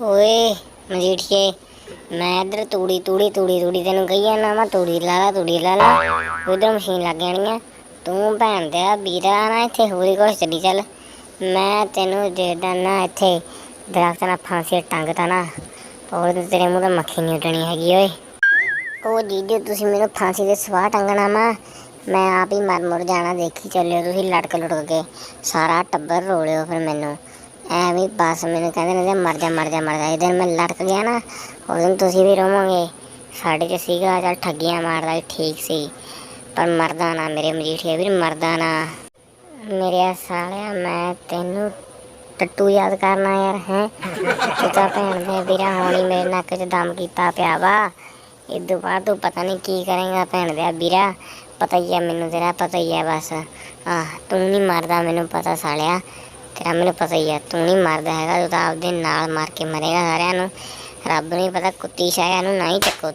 ਓਏ ਮਜੀਠੀਏ, ਮੈਂ ਇੱਧਰ ਤੂੜੀ ਤੂੜੀ ਤੂੜੀ ਤੂੜੀ ਤੈਨੂੰ ਕਹੀ ਜਾਂਦਾ, ਮੈਂ ਤੂੜੀ ਲਾ ਲਾ, ਤੂੜੀ ਲਾ ਲਾ। ਉਧਰ ਮਸ਼ੀਨ ਲੱਗ ਜਾਣੀਆਂ ਤੂੰ ਭੈਣ ਦੇ ਵੀਰਾ ਨਾ ਇੱਥੇ, ਹੋਰੀ ਕੁਛ ਚੱਲੀ ਚੱਲ। ਮੈਂ ਤੈਨੂੰ ਜਿਹੜਾ ਨਾ ਇੱਥੇ, ਦਰਖਤ ਨਾਲ ਫਾਂਸੀ ਟੰਗਤਾ ਨਾ। ਉਹ ਤੇਰੇ ਮੂੰਹ ਤੇ ਮੱਖੀ ਨਹੀਂ ਉੱਡਣੀ ਹੈਗੀ, ਓਏ। ਉਹ ਜੀਜੂ, ਤੁਸੀਂ ਮੈਨੂੰ ਫਾਂਸੀ ਦੇ ਸਵਾਹ ਟੰਗਣਾ ਮਾ ਮੈਂ ਆਪ ਹੀ ਮਰ ਮੁਰ ਜਾਣਾ, ਦੇਖੀ ਚੱਲਿਓ ਤੁਸੀਂ ਲੜਕ ਲੁੜਕ ਕੇ। ਸਾਰਾ ਟੱਬਰ ਰੋਲਿਓ ਫਿਰ ਮੈਨੂੰ। ਐਵੇਂ ਵੀ ਬਸ ਮੈਨੂੰ ਕਹਿੰਦੇ ਨੇ ਮਰ ਜਾ ਮਰ ਜਾ ਮਰ ਜਾ। ਇਧਰ ਮੈਂ ਲੜਕ ਗਿਆ ਨਾ ਉਸ ਦਿਨ ਤੁਸੀਂ ਵੀ ਰੋਵੋਗੇ। ਸਾਡੇ ਚ ਸੀਗਾ ਚੱਲ ਠੱਗੀਆਂ ਮਾਰਦਾ ਸੀ, ਠੀਕ ਸੀ। ਪਰ ਮਰਦਾ ਨਾ ਮੇਰੇ ਮਜੀਠੀਆ ਵੀਰ ਮਰਦਾ ਨਾ। ਮੇਰੇ ਸਾਲਿਆ ਮੈਂ ਤੈਨੂੰ ਟੱਟੂ ਯਾਦ ਕਰਨਾ ਯਾਰ ਹੈ? ਤੂੰ ਭੈਣ ਦੇ ਵੀਰਾ ਹੋਣੀ ਮੇਰੇ ਨੱਕ 'ਚ ਦਮ ਕੀਤਾ ਪਿਆ ਵਾ। ਇਹ ਤੋਂ ਬਾਅਦ ਤੂੰ ਪਤਾ ਨਹੀਂ ਕੀ ਕਰੇਗਾ ਭੈਣ ਦੇ ਵੀਰਾ। ਪਤਾ ਹੀ ਆ ਮੈਨੂੰ ਤੇਰਾ ਪਤਾ ਹੀ ਆ ਬਸ। ਆਹ ਤੂੰ ਨਹੀਂ ਮਰਦਾ ਮੈਨੂੰ ਪਤਾ ਸਾਲਿਆ। ਤੇਰਾ ਮੈਨੂੰ ਪਤਾ ਹੀ ਆ, ਤੂੰ ਨਹੀਂ ਮਰਦਾ ਹੈਗਾ, ਤੂੰ ਤਾਂ ਆਪਦੇ ਨਾਲ ਮਾਰ ਕੇ ਮਰੇਗਾ ਸਾਰਿਆਂ ਨੂੰ। ਰੱਬ ਨੂੰ ਹੀ ਪਤਾ ਕੁੱਤੀ ਸ਼ਾਇਆ ਨੂੰ ਨਾ ਹੀ ਚੱਕੋ।